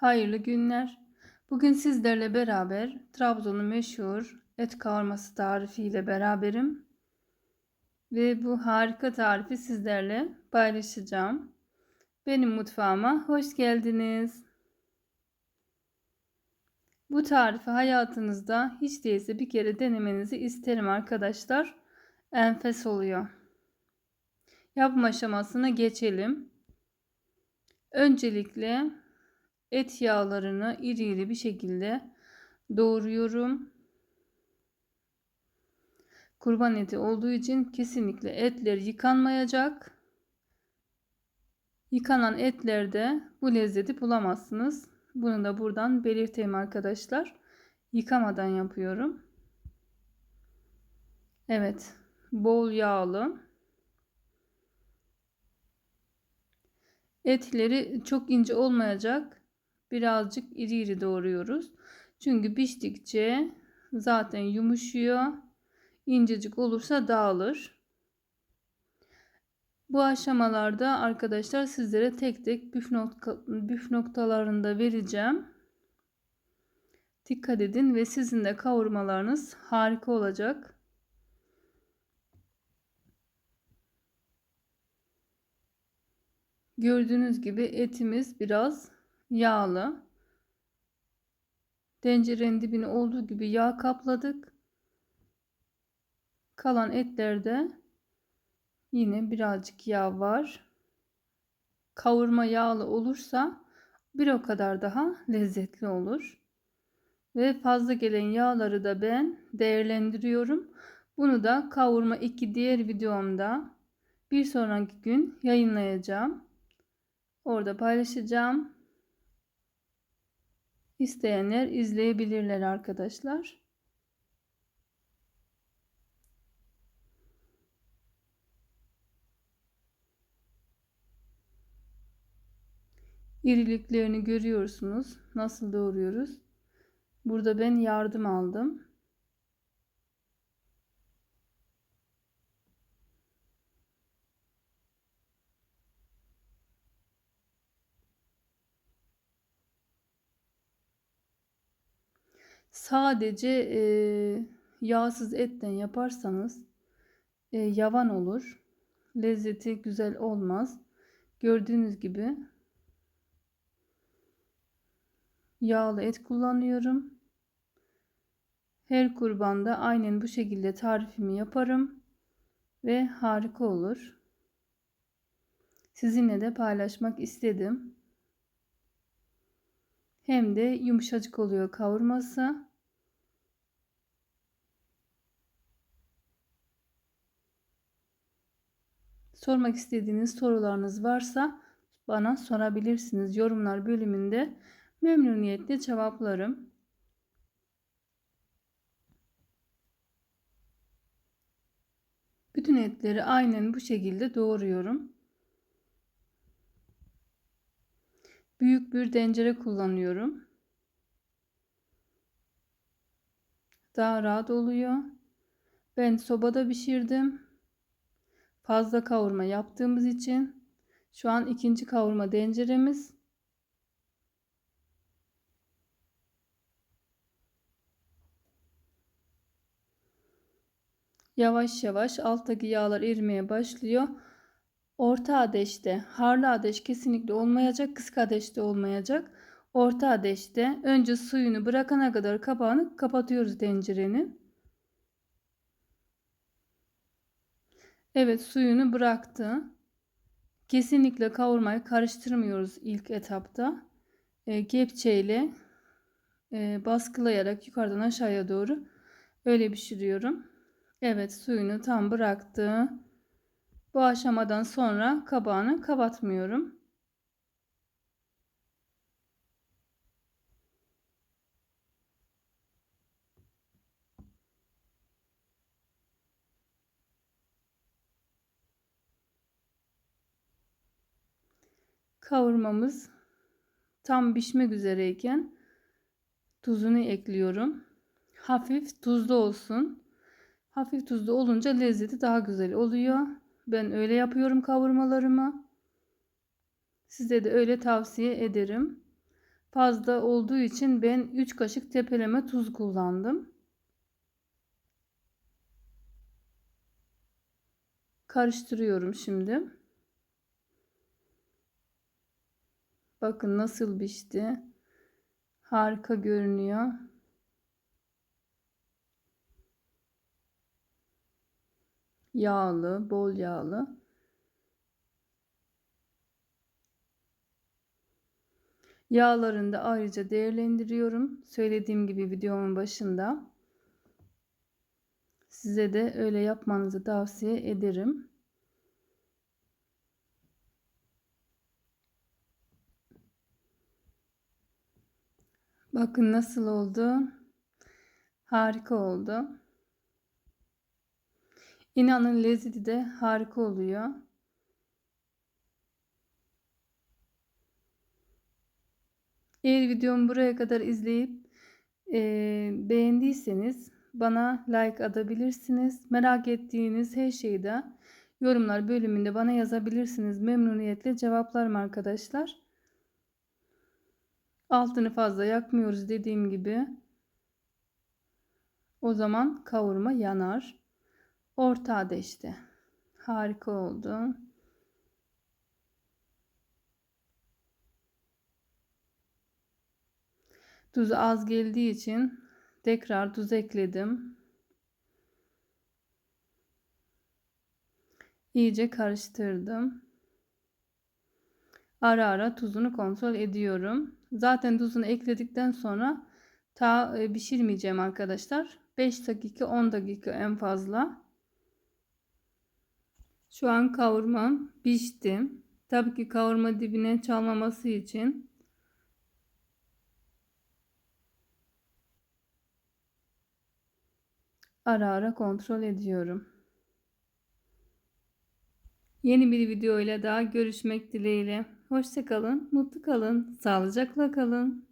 Hayırlı günler. Bugün sizlerle beraber Trabzon'un meşhur et kavurması tarifiyle beraberim. Ve bu harika tarifi sizlerle paylaşacağım. Benim mutfağıma hoş geldiniz. Bu tarifi hayatınızda hiç değilse bir kere denemenizi isterim arkadaşlar. Enfes oluyor. Yapım aşamasına geçelim. Öncelikle et yağlarını iri iri bir şekilde doğruyorum. Kurban eti olduğu için kesinlikle etler yıkanmayacak. Yıkanan etlerde bu lezzeti bulamazsınız. Bunu da buradan belirteyim arkadaşlar. Yıkamadan yapıyorum. Evet. Bol yağlı. Etleri çok ince olmayacak birazcık iri iri doğruyoruz. Çünkü piştikçe zaten yumuşuyor. İncecik olursa dağılır. Bu aşamalarda arkadaşlar sizlere tek tek püf, nokta, püf noktalarında vereceğim. Dikkat edin ve sizin de kavurmalarınız harika olacak. Gördüğünüz gibi etimiz biraz yağlı. Tencerenin dibini olduğu gibi yağ kapladık. Kalan etlerde yine birazcık yağ var. Kavurma yağlı olursa bir o kadar daha lezzetli olur. Ve fazla gelen yağları da ben değerlendiriyorum. Bunu da kavurma 2 diğer videomda bir sonraki gün yayınlayacağım. Orada paylaşacağım. İsteyenler izleyebilirler arkadaşlar. İriliklerini görüyorsunuz. Nasıl doğruyoruz? Burada ben yardım aldım. Sadece e, yağsız etten yaparsanız e, yavan olur. Lezzeti güzel olmaz. Gördüğünüz gibi yağlı et kullanıyorum. Her kurbanda aynen bu şekilde tarifimi yaparım ve harika olur. Sizinle de paylaşmak istedim. Hem de yumuşacık oluyor kavurması. Sormak istediğiniz sorularınız varsa bana sorabilirsiniz. Yorumlar bölümünde memnuniyetle cevaplarım. Bütün etleri aynen bu şekilde doğruyorum. Büyük bir tencere kullanıyorum. Daha rahat oluyor. Ben sobada pişirdim. Fazla kavurma yaptığımız için şu an ikinci kavurma tenceremiz. Yavaş yavaş alttaki yağlar erimeye başlıyor. Orta ateşte, harlı ateş kesinlikle olmayacak, kısık ateşte olmayacak. Orta ateşte önce suyunu bırakana kadar kapağını kapatıyoruz tencerenin. Evet suyunu bıraktı. Kesinlikle kavurmayı karıştırmıyoruz ilk etapta. E, kepçeyle e, baskılayarak yukarıdan aşağıya doğru öyle pişiriyorum. Evet suyunu tam bıraktı. Bu aşamadan sonra kabağını kapatmıyorum. Kavurmamız tam pişmek üzereyken tuzunu ekliyorum. Hafif tuzlu olsun. Hafif tuzlu olunca lezzeti daha güzel oluyor. Ben öyle yapıyorum kavurmalarımı. Size de öyle tavsiye ederim. fazla olduğu için ben 3 kaşık tepeleme tuz kullandım. Karıştırıyorum şimdi. Bakın nasıl pişti. Harika görünüyor. Yağlı, bol yağlı. Yağlarını da ayrıca değerlendiriyorum. Söylediğim gibi videomun başında. Size de öyle yapmanızı tavsiye ederim. Bakın nasıl oldu. Harika oldu. İnanın lezzeti de harika oluyor. Eğer videomu buraya kadar izleyip e, beğendiyseniz bana like atabilirsiniz. Merak ettiğiniz her şeyi de yorumlar bölümünde bana yazabilirsiniz. Memnuniyetle cevaplarım arkadaşlar. Altını fazla yakmıyoruz dediğim gibi. O zaman kavurma yanar. Orta ateşte. Harika oldu. Tuzu az geldiği için tekrar tuz ekledim. İyice karıştırdım. Ara ara tuzunu kontrol ediyorum. Zaten tuzunu ekledikten sonra ta e, pişirmeyeceğim arkadaşlar. 5 dakika 10 dakika en fazla. Şu an kavurmam pişti. Tabii ki kavurma dibine çalmaması için ara ara kontrol ediyorum. Yeni bir video ile daha görüşmek dileğiyle. Hoşçakalın, mutlu kalın, sağlıcakla kalın.